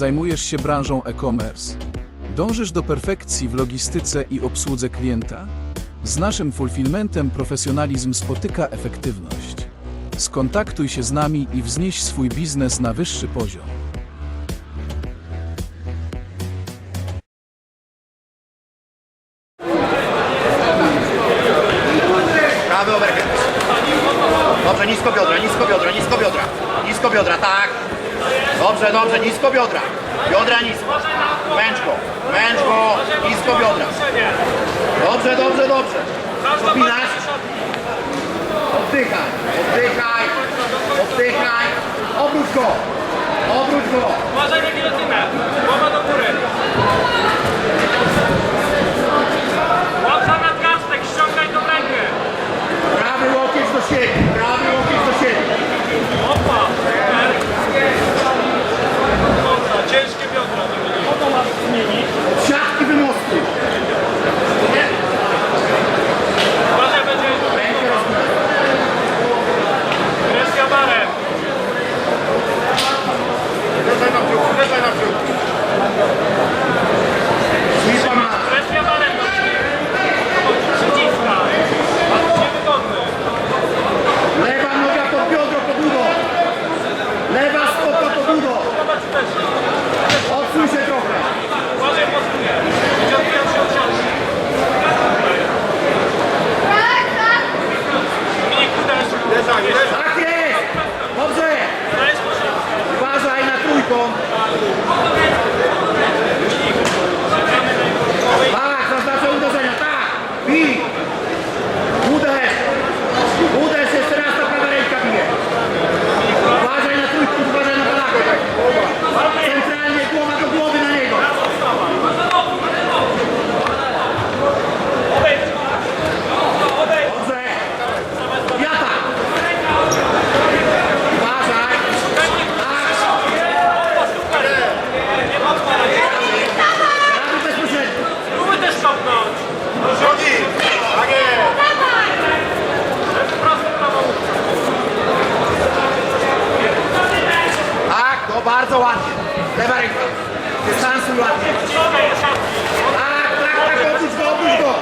Zajmujesz się branżą e-commerce? Dążysz do perfekcji w logistyce i obsłudze klienta? Z naszym fulfillmentem profesjonalizm spotyka efektywność. Skontaktuj się z nami i wznieś swój biznes na wyższy poziom. Prawy. Dobrze, nisko biodra, nisko biodra, nisko biodra. Nisko biodra, tak. Dobrze, dobrze, nisko biodra. Biodra nisko. Męczko, męczko, nisko biodra. Dobrze, dobrze, dobrze. Spinasz. Oddychaj, oddychaj, oddychaj. Obróć go, obróć go. Uważaj na. Odsuń się trochę. Lewa ręka. Dystansuj ładnie. Tak, tak, tak, obudź go, obudź go.